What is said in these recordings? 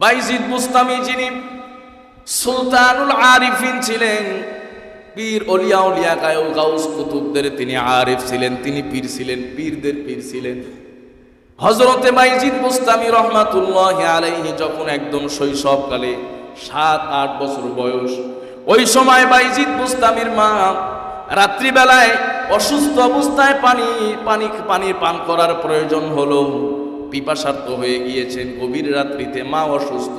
বাইজিদ মুস্তামি যিনি সুলতানুল আরিফিন ছিলেন, পীর অলিয়া উলিয়া গায়ক গাউস কুতুবদের তিনি আরিফ ছিলেন, তিনি পীর ছিলেন, পীরদের পীর ছিলেন। হজরতে বাইজিদ মুস্তামি রহমাতুল্লাহ আলাইহি যখন একদম শৈশবকালে সাত, আট বছর বয়স, ওই সময় বাইজিদ মুস্তামির মা রাত্রিবেলায় অসুস্থ অবস্থায় পানি পানি পানি পান করার প্রয়োজন হলো। পিপাসার্থ হয়ে গিয়েছেন গভীর রাত্রিতে, মা অসুস্থ।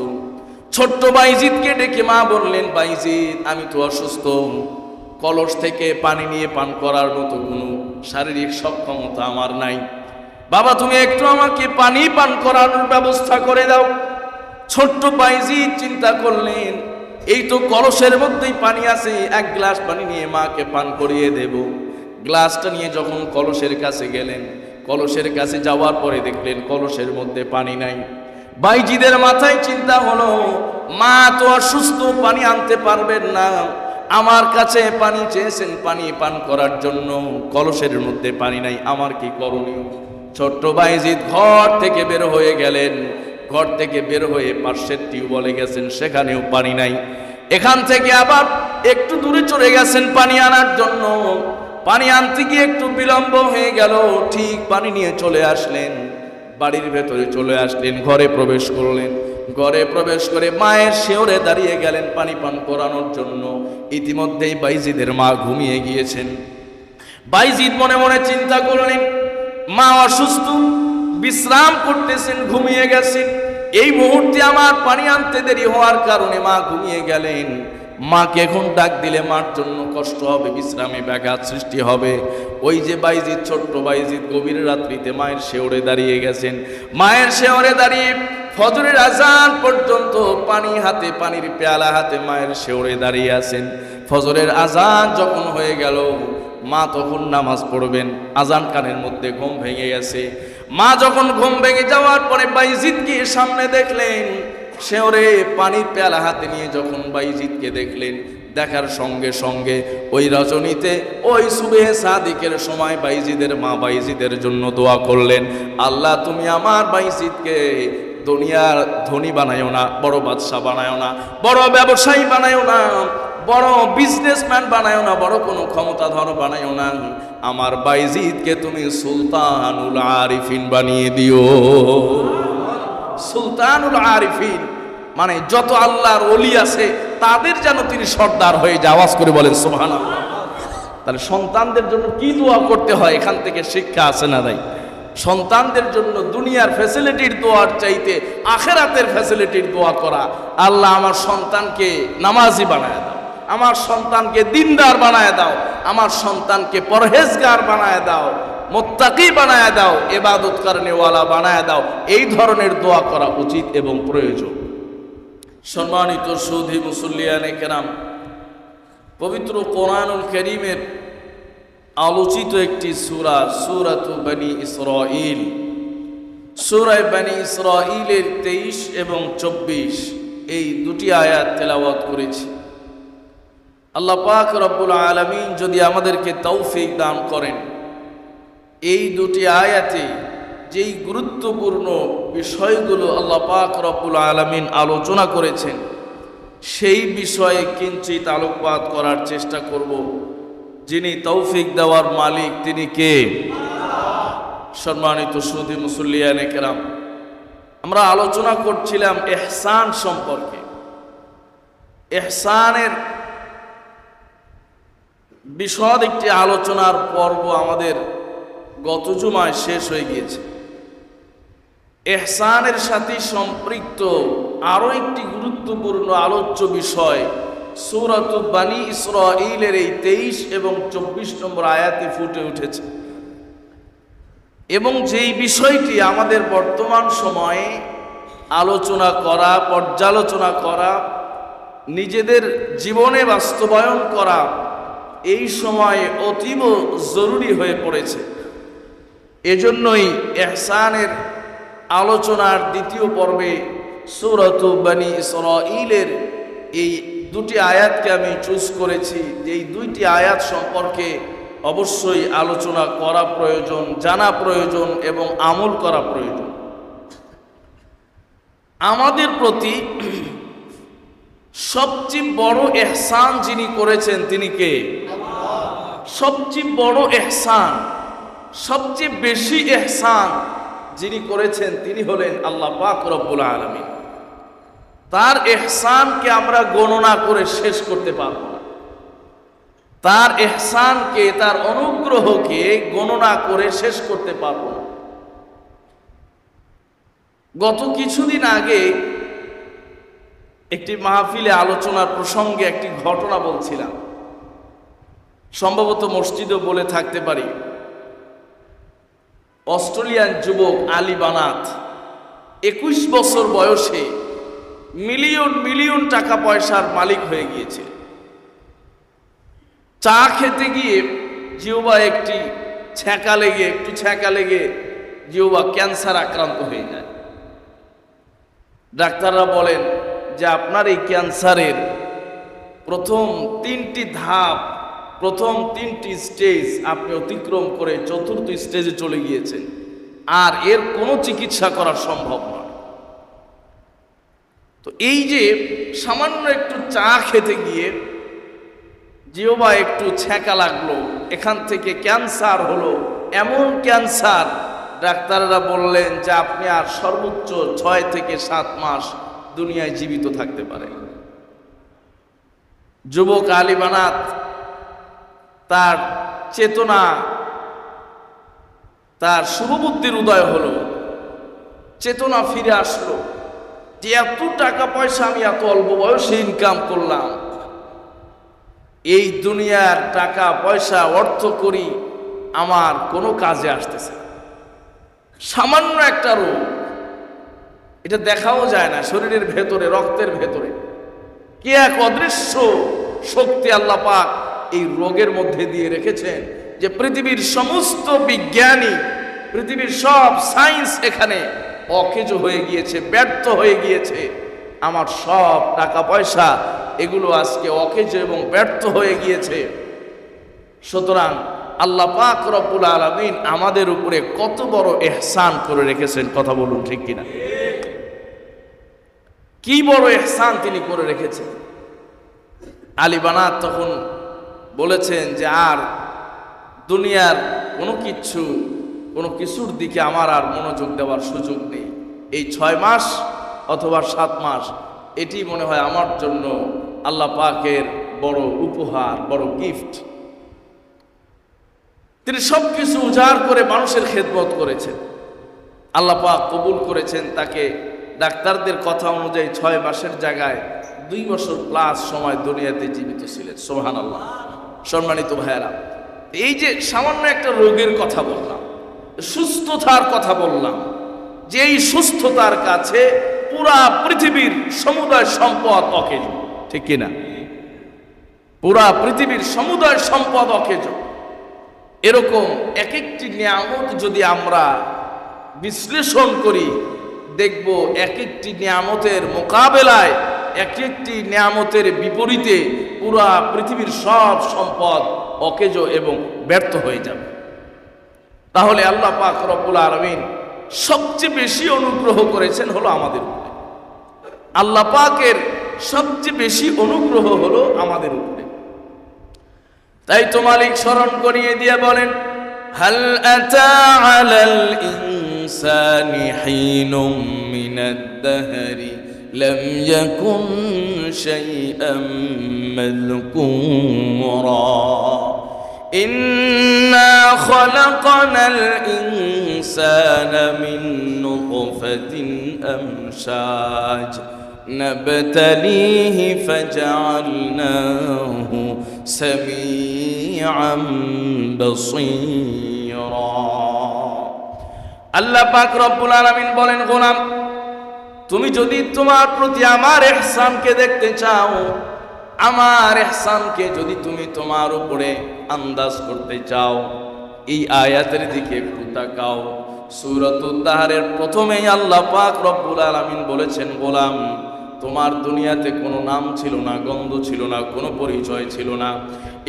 ছোট্ট বাইজিদকে ডেকে মা বললেন বাইজিৎ আমি তো অসুস্থ। কলস থেকে পানি নিয়ে পান করার মতো কোনো শারীরিক সক্ষমতা আমার নাই। বাবা, তুমি একটু আমাকে পানি পান করানোর ব্যবস্থা করে দাও। ছোট্ট বাইজি চিন্তা করলেন, এই তো কলসের মধ্যেই পানি আছে, এক গ্লাস পানি নিয়ে মাকে পান করিয়ে দেব। গ্লাসটা নিয়ে যখন কলসের কাছে গেলেন কলসের কাছে যাওয়ার পরে দেখলেন কলসের মধ্যে পানি নাই। বাইজিদের মাথায় চিন্তা হলো, মা, তো অসুস্থ পানি আনতে পারবেন না। আমার কাছে পানি চেয়েছেন পানি পান করার জন্য। কলসের মধ্যে পানি নাই, আমার কি করণীয়? ছোট্ট বাইজিদ ঘর থেকে বের হয়ে গেলেন। ঘর থেকে বের হয়ে পার্শ্বের টিউবওয়েলে গেছেন, সেখানেও পানি নাই। এখান থেকে আবার একটু দূরে চলে গেছেন পানি আনার জন্য। পানি আনতে গিয়ে একটু বিলম্ব হয়ে গেল। ঠিক পানি নিয়ে চলে আসলেন। বাড়ির ভেতরে চলে আসলেন, ঘরে প্রবেশ করলেন। ঘরে প্রবেশ করে মায়ের শেওরে দাঁড়িয়ে গেলেন পানি পান করানোর জন্য। ইতিমধ্যেই বাইজিদের মা ঘুমিয়ে গিয়েছেন। বাইজিদ মনে মনে চিন্তা করলেন, মা অসুস্থ, বিশ্রাম করতেছেন, ঘুমিয়ে গেছেন। এই মুহূর্তে আমার পানি আনতে দেরি হওয়ার কারণে মা ঘুমিয়ে গেলেন। মাকে এখন ডাক দিলে মার জন্য কষ্ট হবে, বিশ্রামে ব্যাঘাত সৃষ্টি হবে। ওই যে বাইজিৎ, ছোট্ট বাইজিৎ গভীর রাত্রিতে মায়ের শেওরে দাঁড়িয়ে গেছেন। মায়ের শেওরে দাঁড়িয়ে ফজরের আজান পর্যন্ত পানি হাতে, পানির পেয়ালা হাতে মায়ের শেওরে দাঁড়িয়ে আছেন। ফজরের আজান যখন হয়ে গেল, মা তখন নামাজ পড়বেন। আজান কানের মধ্যে ঘুম ভেঙে গেছে। মা যখন ঘুম ভেঙে যাওয়ার পরে বাইজিৎ বাইজিৎকে সামনে দেখলেন শেওরে পানির পেয়ালা হাতে নিয়ে যখন বাইজিৎকে দেখলেন, দেখার সঙ্গে সঙ্গে ওই রজনীতে, ওই সুবেহ সাদিকের সময় বাইজিদের মা বাইজিদের জন্য দোয়া করলেন, আল্লাহ, তুমি আমার বাইজিদকে দুনিয়ার ধনী বানায়ও না, বড় বাদশাহ বানায়ও না, বড় ব্যবসায়ী বানায়ও না, বড় বিজনেসম্যান বানায়ও না, বড় কোনো ক্ষমতাধর বানায়ও না। আমার বাইজিদকে তুমি সুলতানুল আরিফিন বানিয়ে দিও। সুলতানুল আরিফিন। মানে যত আল্লাহর অলি আছে, তাদের যেন তিনি সর্দার হয়ে যায়। আওয়াজ করে বলেন সোহান তাহলে সন্তানদের জন্য কি দোয়া করতে হয়? এখান থেকে শিক্ষা আছে না নাই? সন্তানদের জন্য দুনিয়ার ফ্যাসিলিটির দোয়ার চাইতে আখেরাতের ফ্যাসিলিটির দোয়া করা। আল্লাহ আমার সন্তানকে নামাজি বানায় দাও। আমার সন্তানকে দিনদার বানায় দাও। আমার সন্তানকে পরহেজগার বানায় দাও। মোত্তাকি বানায় দাও। এবাদত কারণেওয়ালা বানায় দাও। এই ধরনের দোয়া করা উচিত এবং প্রয়োজন। সম্মানিত সুধী মুসল্লিয়ানে কেরাম, পবিত্র কোরআনুল করিমের আলোচিত একটি সুরা, সুরাত বানি ইসরাইল সুরায় বানি ইসরাইলের তেইশ এবং চব্বিশ, এই দুটি আয়াত তেলাওয়াত করেছি। আল্লাহ পাক রব্বুল আলমিন যদি আমাদেরকে তৌফিক দান করেন, এই দুটি আয়াতে যেই গুরুত্বপূর্ণ বিষয়গুলো আল্লাহ পাক রব্বুল আলমিন আলোচনা করেছেন, সেই বিষয়ে কিঞ্চিত আলোকপাত করার চেষ্টা করব। যিনি তৌফিক দেওয়ার মালিক, তিনি কে? সম্মানিত সুদী মুসল্লিয়ানে কেরাম, আমরা আলোচনা করছিলাম এহসান সম্পর্কে। এহসানের বিশদ একটি আলোচনার পর্ব আমাদের গত জুমায় শেষ হয়ে গিয়েছে। এহসানের সাথে সম্পৃক্ত আরও একটি গুরুত্বপূর্ণ আলোচ্য বিষয়, সৌরত বানি ইসরাইলের এই তেইশ এবং চব্বিশ নম্বর আয়াতে ফুটে উঠেছে। এবং যেই বিষয়টি আমাদের বর্তমান সময়ে আলোচনা করা, পর্যালোচনা করা, নিজেদের জীবনে বাস্তবায়ন করা, এই সময়ে অতীব জরুরি হয়ে পড়েছে। এজন্যই এহসানের আলোচনার দ্বিতীয় পর্বে সুরত বানি ইসরাইলের এই দুটি আয়াতকে আমি চুজ করেছি। যে এই দুইটি আয়াত সম্পর্কে অবশ্যই আলোচনা করা প্রয়োজন, জানা প্রয়োজন এবং আমল করা প্রয়োজন। আমাদের প্রতি সবচেয়ে বড় এহসান যিনি করেছেন, তিনি কে? সবচেয়ে বড় এহসান, সবচেয়ে বেশি এহসান যিনি করেছেন, তিনি হলেন আল্লাহ পাক রব্বুল আলমী তার এহসানকে আমরা গণনা করে শেষ করতে পারব না। তার এহসানকে, তার অনুগ্রহকে গণনা করে শেষ করতে পারব না। গত কিছুদিন আগে একটি মাহফিলে আলোচনার প্রসঙ্গে একটি ঘটনা বলছিলাম। সম্ভবত মসজিদও বলে থাকতে পারি। অস্ট্রেলিয়ান যুবক আলী বানাত। একুশ বছর বয়সে মিলিয়ন মিলিয়ন টাকা পয়সার মালিক হয়ে গিয়েছে। চা খেতে গিয়ে জিওবা একটি ছ্যাঁকা লেগে, একটু ছ্যাঁকা লেগে জিওবা ক্যান্সার আক্রান্ত হয়ে যায়। ডাক্তাররা বলেন যে আপনার এই ক্যান্সারের প্রথম তিনটি ধাপ প্রথম তিনটি স্টেজ আপনি অতিক্রম করে চতুর্থ স্টেজে চলে গিয়েছেন। আর এর কোনো চিকিৎসা করা সম্ভব নয়। তো এই যে সামান্য একটু চা খেতে গিয়ে জিওবা একটু ছ্যাঁকা লাগল, এখান থেকে ক্যান্সার হলো, এমন ক্যান্সার, ডাক্তাররা বললেন যে আপনি আর সর্বোচ্চ ছয় থেকে সাত মাস দুনিয়ায় জীবিত থাকতে পারেন। যুবক আলিবানাত তার চেতনা, তার শুভবুদ্ধির উদয় হলো। চেতনা ফিরে আসলো যে এত টাকা পয়সা আমি এত অল্প বয়সে ইনকাম করলাম। এই দুনিয়ার টাকা পয়সা অর্থ করি আমার কোনো কাজে আসতেছে সামান্য একটা রোগ। এটা দেখাও যায় না শরীরের ভেতরে, রক্তের ভেতরে। কি এক অদৃশ্য শক্তি আল্লাহ পাক এই রোগের মধ্যে দিয়ে রেখেছেন যে পৃথিবীর সমস্ত বিজ্ঞানী, পৃথিবীর সব সায়েন্স এখানে অকেজ হয়ে গিয়েছে, ব্যর্থ হয়ে গিয়েছে। আমার সব টাকা পয়সা এগুলো আজকে অকেজ এবং ব্যর্থ হয়ে গিয়েছে। সুতরাং আল্লাহ পাক রব্বুল আলমিন আমাদের উপরে কত বড় এহসান করে রেখেছেন, কথা বলুন ঠিক কিনা? কি বড় এহসান তিনি করে রেখেছেন? আলী বানাত তখন বলেছেন যে আর দুনিয়ার কোনো কিছু, কোনো কিছুর দিকে আমার আর মনোযোগ দেওয়ার সুযোগ নেই। এই ছয় মাস অথবা সাত মাস, এটি মনে হয় আমার জন্য আল্লাহ পাকের বড় উপহার, বড় গিফট তিনি সব কিছু উজাড় করে মানুষের খেদমত করেছেন। আল্লাহ পাক কবুল করেছেন তাকে। ডাক্তারদের কথা অনুযায়ী ছয় মাসের জায়গায় দুই বছর প্লাস সময় দুনিয়াতে জীবিত ছিলেন। সোহান আল্লাহ সম্মানিত ভাইয়েরা, এই যে সামান্য একটা রোগের কথা বললাম, সুস্থতার কথা বললাম যে এই সুস্থতার কাছে পুরা পৃথিবীর সমুদায় সম্পদ অকেজ, ঠিক কিনা? পুরা পৃথিবীর সমুদায় সম্পদ অকেজ। এরকম এক একটি নিয়ামত যদি আমরা বিশ্লেষণ করি, দেখব এক একটি নিয়ামতের মোকাবেলায় এক একটি নিয়ামতের বিপরীতে পুরা পৃথিবীর সব সম্পদ অকেজ এবং ব্যর্থ হয়ে যাবে। তাহলে আল্লাহ পাক রব্বুল আলমিন সবচেয়ে বেশি অনুগ্রহ করেছেন হলো আমাদের উপরে। আল্লাহ পাকের সবচেয়ে বেশি অনুগ্রহ হলো আমাদের উপরে। তাই তো মালিক স্মরণ করিয়ে দিয়ে বলেন, হাল আতা আলাল ইনসানি হিনুম لم يكن شيئا مذكورا إنا خلقنا الإنسان من نطفة أمشاج نبتليه فجعلناه سميعا بصيرا আল্লাহ পাক রব্বুল আলামিন বলেন গোলাম তুমি যদি তোমার প্রতি আমার এহসানকে দেখতে চাও, আমার এহসানকে যদি তুমি তোমার উপরে আন্দাজ করতে চাও, এই আয়াতের দিকে একটু তাকাও। সুরত উদ্দাহারের প্রথমেই আল্লাহ পাক রব্বুল আলামিন বলেছেন, গোলাম, তোমার দুনিয়াতে কোনো নাম ছিল না, গন্ধ ছিল না, কোনো পরিচয় ছিল না।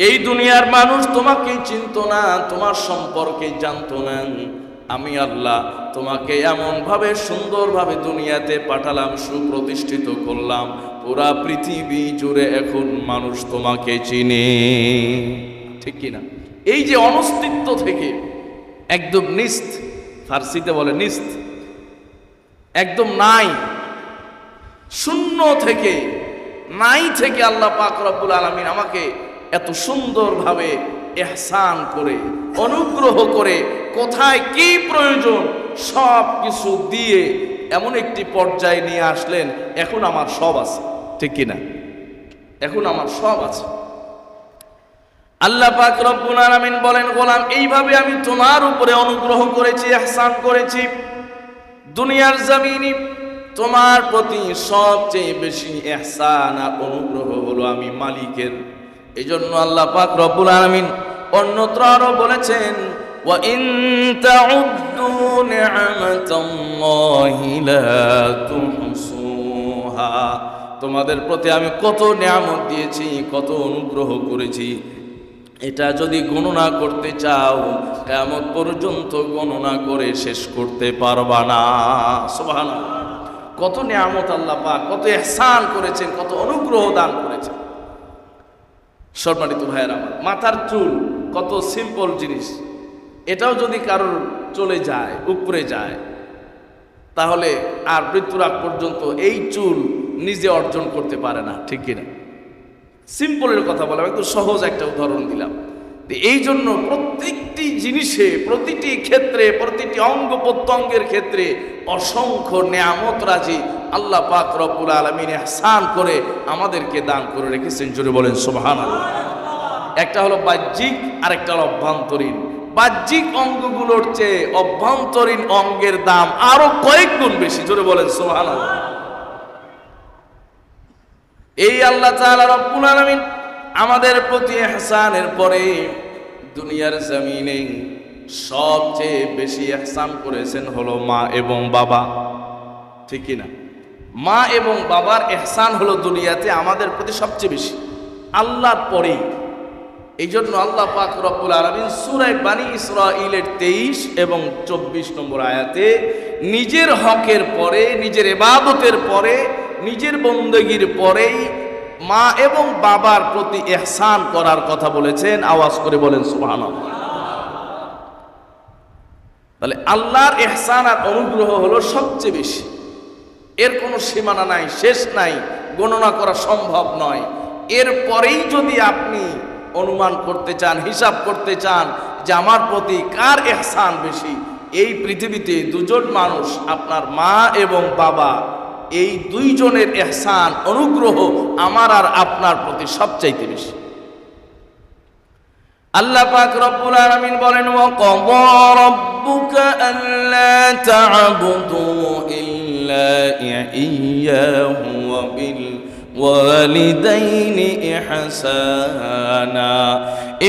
এই দুনিয়ার মানুষ তোমাকে চিনত না, তোমার সম্পর্কে জানত না। আমি আল্লাহ তোমাকে এমনভাবে সুন্দরভাবে দুনিয়াতে পাঠালাম, সুপ্রতিষ্ঠিত করলাম। পুরা পৃথিবী জুড়ে এখন মানুষ তোমাকে চিনে। ঠিক কিনা? এই যে অনস্তিত্ব থেকে একদম নিস্ত, ফার্সিতে বলে নিস্ত, একদম নাই, শূন্য থেকে, নাই থেকে আল্লাহ পাক রব্বুল আলমিন আমাকে এত সুন্দরভাবে এহসান করে, অনুগ্রহ করে কোথায় কি প্রয়োজন সব কিছু দিয়ে এমন একটি পর্যায়ে নিয়ে আসলেন, এখন আমার সব আছে। ঠিক কিনা এখন আমার সব আছে। আল্লাহ পাক রব্বুল আলামিন বলেন, গোলাম, এইভাবে আমি তোমার উপরে অনুগ্রহ করেছি এহসান করেছি। দুনিয়ার জমিনে তোমার প্রতি সবচেয়ে বেশি এহসান আর অনুগ্রহ হলো আমি মালিকের। এই জন্য আল্লাহ পাক রব্বুল আলামিন অন্যত্র আরও বলেছেন وَإِن تَعُدُّوا نِعْمَةَ اللَّهِ لَا تُحْصُوهَا তোমাদের প্রতি আমি কত নিয়ামত দিয়েছি কত অনুগ্রহ করেছি এটা যদি গণনা করতে চাও কেমন পর্যন্ত গণনা করে শেষ করতে পারবা না সুবহানাল্লাহ কত নিয়ামত আল্লাহ পাক কত এহসান করেছেন কত অনুগ্রহ দান করেছেন সম্মানিত ভাইয়ের আমার মাথার চুল কত সিম্পল জিনিস এটাও যদি কারোর চলে যায়, উপরে যায়, তাহলে আর মৃত্যুর আগ পর্যন্ত এই চুল নিজে অর্জন করতে পারে না, ঠিক কিনা সিম্পলের কথা বললাম একটু সহজ একটা উদাহরণ দিলাম। এই জন্য প্রত্যেকটি জিনিসে, প্রতিটি ক্ষেত্রে, প্রতিটি অঙ্গ প্রত্যঙ্গের ক্ষেত্রে অসংখ্য নেয়ামত রাজি আল্লাহ পাক রব্বুল আলমিন হাসান করে আমাদেরকে দান করে রেখেছেন। জুড়ে বলেন সোহান একটা হলো বাহ্যিক আর একটা হলো অভ্যন্তরীণ। বাহ্যিক অঙ্গগুলোর চেয়ে অভ্যন্তরীণ অঙ্গের দাম আরও কয়েক গুণ বেশি। জোরে বলেন সোহান এই আল্লাহ আলামিন আমাদের প্রতি ইহসানের পরে দুনিয়ার জমিনে সবচেয়ে বেশি ইহসান করেছেন হলো মা এবং বাবা। ঠিক না মা এবং বাবার এহসান হলো দুনিয়াতে আমাদের প্রতি সবচেয়ে বেশি। আল্লাহর পরেই এই জন্য আল্লাহ পাক রব্বুল আলমিন সুরাই বানী ইসরাইলের তেইশ এবং চব্বিশ নম্বর আয়াতে নিজের হকের পরে, নিজের এবাদতের পরে, নিজের বন্দগির পরেই মা এবং বাবার প্রতি এহসান করার কথা বলেছেন। আওয়াজ করে বলেন সুবহান তাহলে আল্লাহর এহসান আর অনুগ্রহ হলো সবচেয়ে বেশি। এর কোনো সীমানা নাই, শেষ নাই, গণনা করা সম্ভব নয়। এরপরেই যদি আপনি অনুমান করতে চান, হিসাব করতে চান যে আমার প্রতি কার এহসান বেশি? এই পৃথিবীতে দুজন মানুষ, আপনার মা এবং বাবা, এই দুইজনের এহসান, অনুগ্রহ আমার আর আপনার প্রতি সবচাইতে বেশি। আল্লাহ পাক রব্বুল আলামিন বলেন, ওয়া ক্বাদা রাব্বুকা আল্লা তা'বুদু ইল্লা ইয়্যাহু ওয়া বিল والدين إحسانا.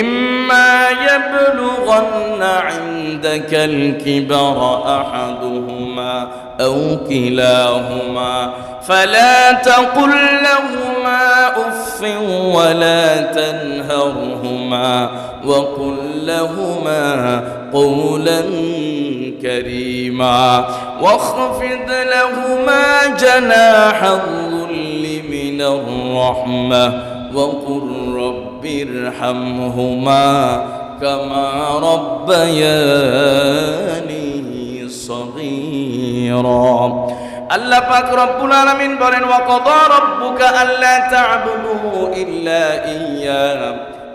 إما يبلغن عندك الكبر أحدهما أو كلاهما فلا تقل لهما أف ولا تنهرهما وقل لهما قولا كريما واخفض لهما جناح الذل من الرحمة وقل رب ارحمهما كما ربياني صغيرا আল্লাহ পাক রব্বুল আলামিন বলেন ওয়া কাদা রাব্বুকা আল্লা তা'বুদু ইল্লা ইয়্যা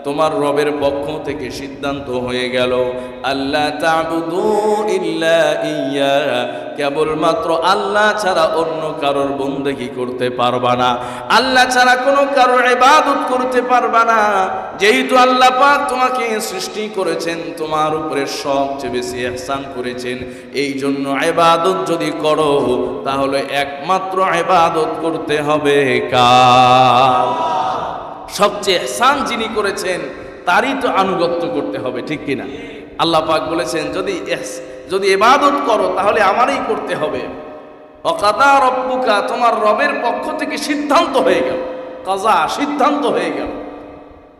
তোমার রবের পক্ষ থেকে সিদ্ধান্ত হয়ে গেল। আল্লাহ ইল্লা ইয়্যা কেবলমাত্র আল্লাহ ছাড়া অন্য কারোর বন্দেগি করতে পারবা না। আল্লাহ ছাড়া কোনো কারোর ইবাদত করতে পারবা না। যেহেতু আল্লাহ পাক তোমাকে সৃষ্টি করেছেন, তোমার উপরে সবচেয়ে বেশি ইহসান করেছেন। এই জন্য ইবাদত যদি করো, তাহলে একমাত্র ইবাদত করতে হবে কার? সবচেয়ে এহসান যিনি করেছেন, তারই তো আনুগত্য করতে হবে, ঠিক কিনা? আল্লাহ পাক বলেছেন, যদি যদি এবাদত করো, তাহলে আমারই করতে হবে। অকাদা রব্বুকা, তোমার রবের পক্ষ থেকে সিদ্ধান্ত হয়ে গেল। কাজা, সিদ্ধান্ত হয়ে গেল।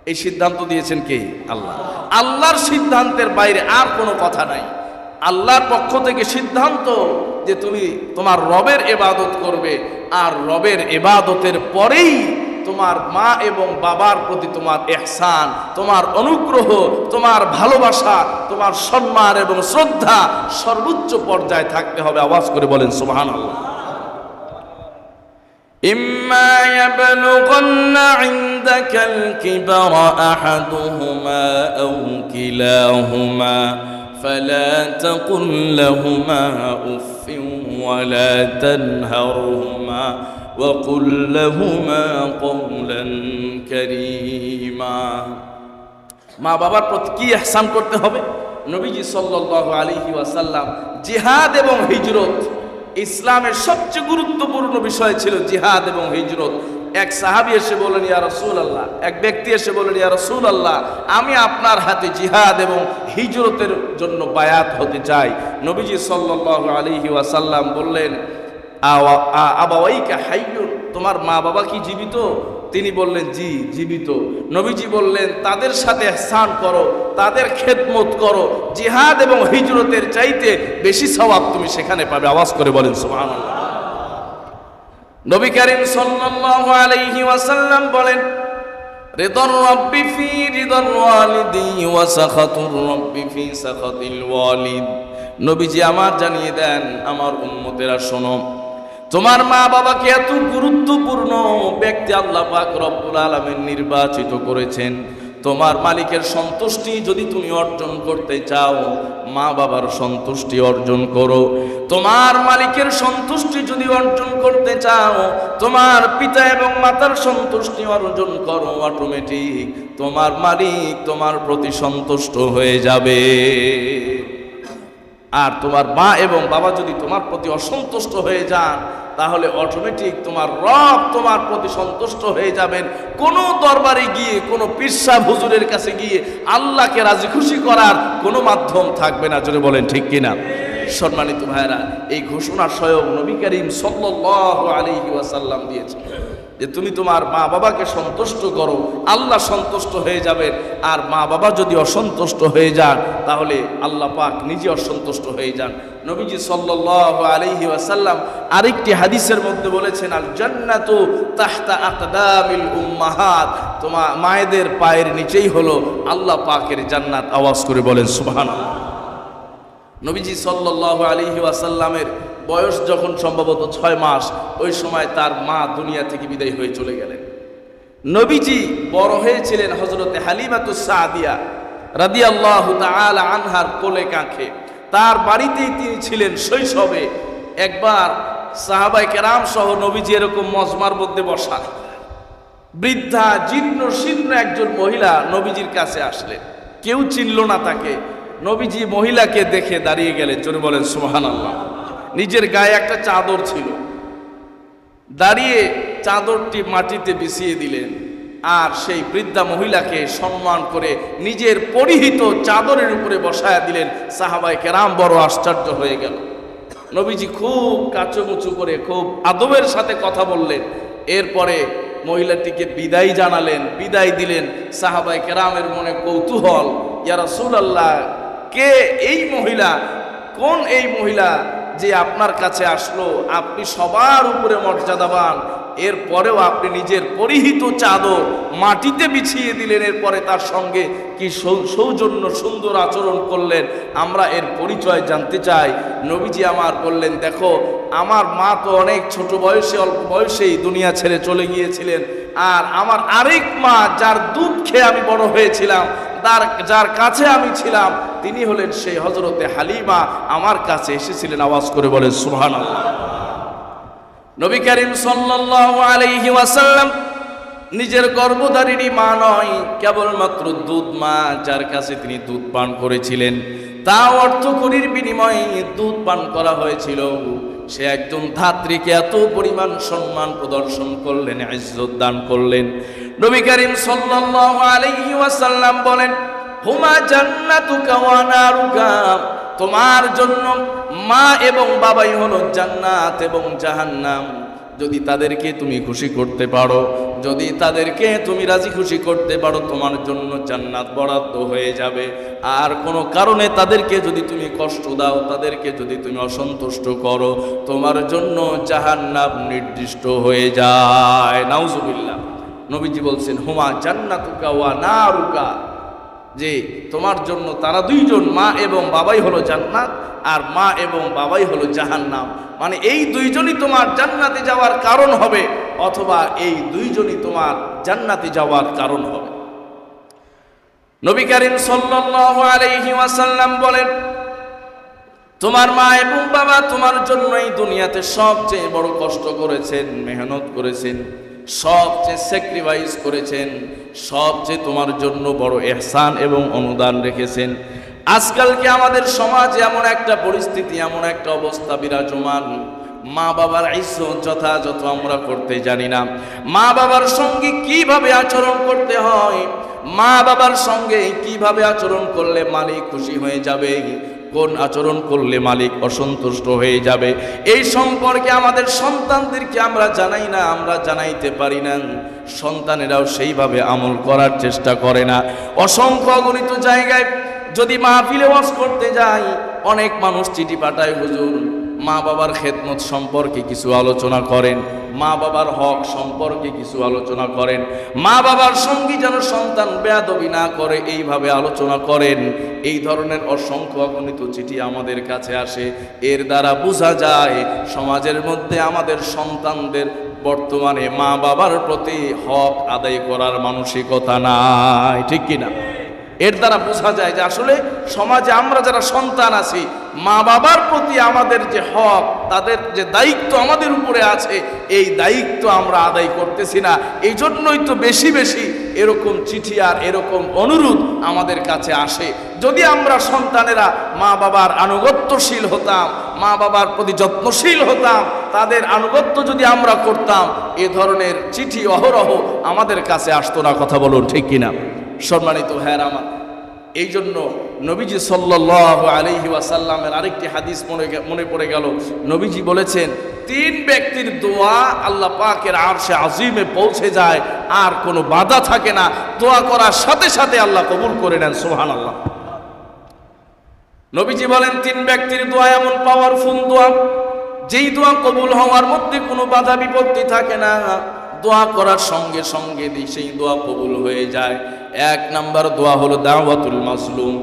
এই সিদ্ধান্ত দিয়েছেন কে? আল্লাহ। আল্লাহর সিদ্ধান্তের বাইরে আর কোনো কথা নাই। আল্লাহর পক্ষ থেকে সিদ্ধান্ত যে তুমি তোমার রবের এবাদত করবে, আর রবের এবাদতের পরেই তোমার মা এবং বাবার প্রতি তোমার এহসান তোমার অনুগ্রহ তোমার ভালোবাসা তোমার সম্মান এবং শ্রদ্ধা সর্বোচ্চ পর্যায়ে থাকতে হবে আওয়াজ করে বলেন সুবহান আল্লাহ إما يبلغن عندك الكبر أحدهما أو كلاهما فلا تقل لهما أف ولا تنهرهما وقل لهما قولا كريما মা বাবার প্রতি কি এহসান করতে হবে নবীজি সাল্লাল্লাহু আলাইহি ওয়াসাল্লাম জিহাদ এবং হিজরত ইসলামের সবচেয়ে গুরুত্বপূর্ণ বিষয় ছিল জিহাদ এবং হিজরত এক সাহাবী এসে বলেন ইয়া রাসূল আল্লাহ এক ব্যক্তি এসে বলেন ইয়া রাসূল আল্লাহ আমি আপনার হাতে জিহাদ এবং হিজরতের জন্য বায়াত হতে চাই নবীজি সাল্লাল্লাহু আলাইহি ওয়াসাল্লাম বললেন আওয়া- আ- তোমার মা বাবা কি জীবিত? তিনি বললেন, জি, জীবিত। নবীজি বললেন, তাদের সাথে স্নান করো, তাদের খেদমত করো। জিহাদ এবং হিজরতের চাইতে বেশি স্বভাব তুমি সেখানে পাবে। আওয়াজ করে বলেন, সুবহানাল্লাহ। নবী করিম ওয়াসাল্লাম বলেন ওয়ালিদি। নবীজি আমার জানিয়ে দেন, আমার উম্মতেরা শোনো তোমার মা বাবাকে এত গুরুত্বপূর্ণ ব্যক্তি আল্লাহ পাক রব্বুল আলামিন নির্বাচিত করেছেন। তোমার মালিকের সন্তুষ্টি যদি তুমি অর্জন করতে চাও মা বাবার সন্তুষ্টি অর্জন করো। তোমার মালিকের সন্তুষ্টি যদি অর্জন করতে চাও, তোমার পিতা এবং মাতার সন্তুষ্টি অর্জন করো অটোমেটিক তোমার মালিক তোমার প্রতি সন্তুষ্ট হয়ে যাবে। আর তোমার মা এবং বাবা যদি তোমার প্রতি অসন্তুষ্ট হয়ে যান, তাহলে অটোমেটিক তোমার রব তোমার প্রতি সন্তুষ্ট হয়ে যাবেন। কোনো দরবারে গিয়ে, কোনো পিরসা হুজুরের কাছে গিয়ে আল্লাহকে রাজি খুশি করার কোনো মাধ্যম থাকবে না। জোরে বলেন, ঠিক কিনা সম্মানিত ভাইরা এই ঘোষণা স্বয়ং নবী করিম সাল্লাল্লাহু আলাইহি ওয়াসাল্লাম দিয়েছেন। যে তুমি তোমার মা বাবাকে সন্তুষ্ট করো, আল্লাহ সন্তুষ্ট হয়ে যাবেন আর মা বাবা যদি অসন্তুষ্ট হয়ে যান, তাহলে আল্লাহ পাক নিজে অসন্তুষ্ট হয়ে যান। নবীজি সাল্লাল্লাহু আলাইহি ওয়াসাল্লাম আরেকটি হাদিসের মধ্যে বলেছেন আল জান্নাতু তাহতা আকদামিল উম্মাহাত। তোমার মায়েদের পায়ের নিচেই হলো আল্লাহ পাকের জান্নাত। আওয়াজ করে বলেন, সুবহানাল্লাহ। নবীজি সাল্লাল্লাহু আলাইহি ওয়াসাল্লামের বয়স যখন সম্ভবত ছয় মাস, ওই সময় তার মা দুনিয়া থেকে বিদায় হয়ে চলে গেলেন। নবীজি বড় হয়েছিলেন হজরতে হালিমাতু সাদিয়া রাদিয়াল্লাহু তাআলা আনহার কোলে কাঁখে। তার বাড়িতেই তিনি ছিলেন শৈশবে। একবার সাহাবাই কেরাম সহ নবীজি এরকম মজমার মধ্যে বসা। বৃদ্ধা জীর্ণ শীর্ণ একজন মহিলা নবীজির কাছে আসলেন। কেউ চিনল না তাকে। নবীজি মহিলাকে দেখে দাঁড়িয়ে গেলেন। জোরে বলেন সুহান আল্লাহ নিজের গায়ে একটা চাদর ছিল। দাঁড়িয়ে চাদরটি মাটিতে বিছিয়ে দিলেন। আর সেই বৃদ্ধা মহিলাকে সম্মান করে নিজের পরিহিত চাদরের উপরে বসায়া দিলেন। সাহাবাই কেরাম বড় আশ্চর্য হয়ে গেল। নবীজি খুব কাচুমুচু করে খুব আদবের সাথে কথা বললেন। এরপরে মহিলাটিকে বিদায় জানালেন, বিদায় দিলেন। সাহাবাই কেরামের মনে কৌতূহল ইয়ারা আল্লাহ কে এই মহিলা? কোন এই মহিলা? যে আপনার কাছে আসলো, আপনি সবার উপরে মর্যাদাবান। এরপরেও আপনি নিজের পরিহিত চাদর মাটিতে বিছিয়ে দিলেন, এরপরে তার সঙ্গে কি সৌজন্য সুন্দর আচরণ করলেন? আমরা এর পরিচয় জানতে চাই। নবীজি আমার বললেন, দেখো, আমার মা তো অনেক ছোট বয়সে, অল্প বয়সেই দুনিয়া ছেড়ে চলে গিয়েছিলেন। আর আমার আরেক মা, যার দুধ খেয়ে আমি বড় হয়েছিলাম তার যার কাছে আমি ছিলাম, তিনি হলেন সেই হজরতে হালিমা। আমার কাছে এসেছিলেন, আওয়াজ করে বলেন সুহান নবী করিম আলাইহি নিজের গর্ভধারিণী মা নয়, কেবলমাত্র দুধ মা, যার কাছে তিনি দুধ পান করেছিলেন। তা অর্থকরীর বিনিময়ে দুধ পান করা হয়েছিল। সে একজন ধাত্রীকে এত পরিমাণ সম্মান প্রদর্শন করলেন, ইজ্জত দান করলেন। নবী করিম সাল্লাল্লাহু আলাইহি ওয়াসাল্লাম বলেন, হুমা জান্নাতুকা ওয়া নারুকা? তোমার জন্য মা এবং বাবাই হলো জান্নাত এবং জাহান্নাম। যদি তাদেরকে তুমি খুশি করতে পারো, যদি তাদেরকে তুমি রাজি খুশি করতে পারো, তোমার জন্য জান্নাত বরাদ্দ হয়ে যাবে। আর কোনো কারণে তাদেরকে যদি তুমি কষ্ট দাও, তাদেরকে যদি তুমি অসন্তুষ্ট করো, তোমার জন্য জাহান্নাম নির্দিষ্ট হয়ে যায়। নাউজুবিল্লাহ। নবীজি বলছেন, হুমা জান্নাতুকা ওয়া নারুকা। যে তোমার জন্য তারা দুইজন, মা এবং বাবাই হলো জান্নাত, আর মা এবং বাবাই হলো জাহান্নাম। মানে এই দুইজনই তোমার জান্নাতে যাওয়ার কারণ হবে, অথবা এই দুইজনই তোমার জান্নাতে যাওয়ার কারণ হবে। নবী করিম সাল্লাল্লাহু আলাইহি ওয়াসাল্লাম বলেন, তোমার মা এবং বাবা তোমার জন্য এই দুনিয়াতে সবচেয়ে বড় কষ্ট করেছেন, মেহনত করেছেন। সবচেয়ে স্যাক্রিফাইস করেছেন সবচেয়ে তোমার জন্য বড় এহসান এবং অনুদান রেখেছেন। আজকালকে আমাদের সমাজে এমন একটা পরিস্থিতি, এমন একটা অবস্থা বিরাজমান? মা বাবার ইজ্জত যথাযথ আমরা করতে জানি না। মা বাবার সঙ্গে কীভাবে আচরণ করতে হয়? মা বাবার সঙ্গে কীভাবে আচরণ করলে মালিক খুশি হয়ে যাবে? কোন আচরণ করলে মালিক অসন্তুষ্ট হয়ে যাবে? এই সম্পর্কে আমাদের সন্তানদেরকে আমরা জানাই না, আমরা জানাইতে পারি না। সন্তানেরাও সেইভাবে আমল করার চেষ্টা করে না। অসংখ্য অগণিত জায়গায় যদি মাহফিলে ওয়াজ করতে যাই, অনেক মানুষ চিঠি পাঠায়, হুজুর মা বাবার খেদমত সম্পর্কে কিছু আলোচনা করেন, মা বাবার হক সম্পর্কে কিছু আলোচনা করেন, মা বাবার সঙ্গী যেন সন্তান বেয়াদবি না করে এইভাবে আলোচনা করেন। এই ধরনের অসংখ্য অগণিত চিঠি আমাদের কাছে আসে। এর দ্বারা বোঝা যায়, সমাজের মধ্যে আমাদের সন্তানদের বর্তমানে মা বাবার প্রতি হক আদায় করার মানসিকতা নাই, ঠিক কিনা? এর দ্বারা বোঝা যায় যে আসলে সমাজে আমরা যারা সন্তান আছি, মা বাবার প্রতি আমাদের যে হক, তাদের যে দায়িত্ব আমাদের উপরে আছে, এই দায়িত্ব আমরা আদায় করতেছি না। এই জন্যই তো বেশি বেশি এরকম চিঠি আর এরকম অনুরোধ আমাদের কাছে আসে। যদি আমরা সন্তানেরা মা বাবার আনুগত্যশীল হতাম, মা বাবার প্রতি যত্নশীল হতাম, তাদের আনুগত্য যদি আমরা করতাম, এ ধরনের চিঠি অহরহ আমাদের কাছে আসতো না, কথা বলুন ঠিক কিনা? সম্মানিত ভাইয়ের আমার এই জন্য নবীজি সাল্লাহ আলহি ওয়াসাল্লামের আরেকটি হাদিস মনে মনে পড়ে গেল। নবীজি বলেছেন, তিন ব্যক্তির দোয়া আল্লাহ পাকের আর সে আজিমে পৌঁছে যায়, আর কোনো বাধা থাকে না। দোয়া করার সাথে সাথে আল্লাহ কবুল করে নেন সোহান আল্লাহ নবীজি বলেন, তিন ব্যক্তির দোয়া এমন পাওয়ারফুল দোয়া, যেই দোয়া কবুল হওয়ার মধ্যে কোনো বাধা বিপত্তি থাকে না। দোয়া করার সঙ্গে সঙ্গে সেই দোয়া কবুল হয়ে যায়। এক নাম্বার দোয়া হলো দাওয়াতুল মাসলুম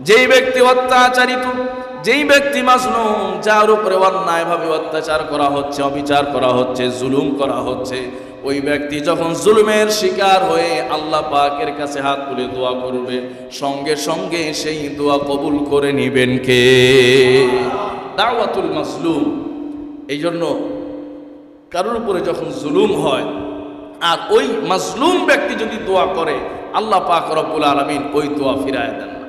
যেই ব্যক্তি অত্যাচারিত, যেই ব্যক্তি মাসলুম যার উপরে অন্যায়ভাবে অত্যাচার করা হচ্ছে, অবিচার করা হচ্ছে, জুলুম করা হচ্ছে, ওই ব্যক্তি যখন জুলুমের শিকার হয়ে আল্লাহ পাকের কাছে হাত তুলে দোয়া করবে, সঙ্গে সঙ্গে সেই দোয়া কবুল করে নিবেন কে? দাওয়াতুল মাসলুম এই জন্য কারোর উপরে যখন জুলুম হয় আর ওই মাজলুম ব্যক্তি যদি দোয়া করে, আল্লাহ পাক রব্বুল আলমিন ওই দোয়া ফিরায় দেন না।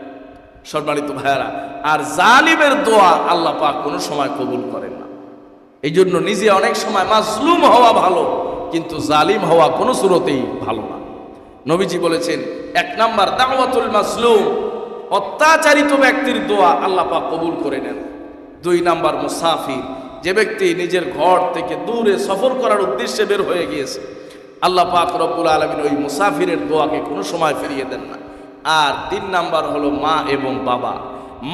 সম্মানিত ভাইয়ারা, আর জালিমের দোয়া আল্লাহ পাক কোনো সময় কবুল করেন না। এই জন্য নিজে অনেক সময় মাজলুম হওয়া ভালো, কিন্তু জালিম হওয়া কোনো সুরতেই ভালো না। নবীজি বলেছেন, এক নাম্বার দাওয়াতুল মাজলুম, অত্যাচারিত ব্যক্তির দোয়া আল্লাহ পাক কবুল করে নেন। দুই নাম্বার মুসাফির, যে ব্যক্তি নিজের ঘর থেকে দূরে সফর করার উদ্দেশ্যে বের হয়ে গিয়েছে আল্লাহ পাক রব্বুল আলমিন ওই মুসাফিরের দোয়াকে কোনো সময় ফিরিয়ে দেন না। আর তিন নাম্বার হলো মা এবং বাবা।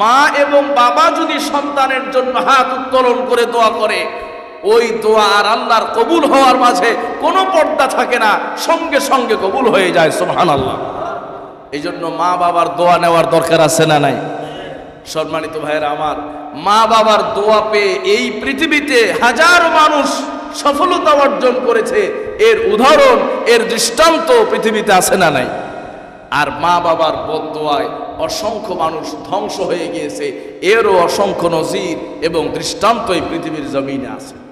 মা এবং বাবা যদি সন্তানের জন্য হাত উত্তোলন করে দোয়া করে, ওই দোয়া আর আল্লাহর কবুল হওয়ার মাঝে কোনো পর্দা থাকে না, সঙ্গে সঙ্গে কবুল হয়ে যায় সোহান আল্লাহ এই জন্য মা বাবার দোয়া নেওয়ার দরকার আছে না নাই? সম্মানিত ভাইয়েরা আমার, মা বাবার দোয়া পেয়ে এই পৃথিবীতে হাজারো মানুষ সফলতা অর্জন করেছে, এর উদাহরণ, এর দৃষ্টান্ত পৃথিবীতে আছে না নাই। আর মা বাবার বদোয়ায় অসংখ্য মানুষ ধ্বংস হয়ে গিয়েছে, এরও অসংখ্য নজির এবং দৃষ্টান্ত এই পৃথিবীর জমিনে আছে।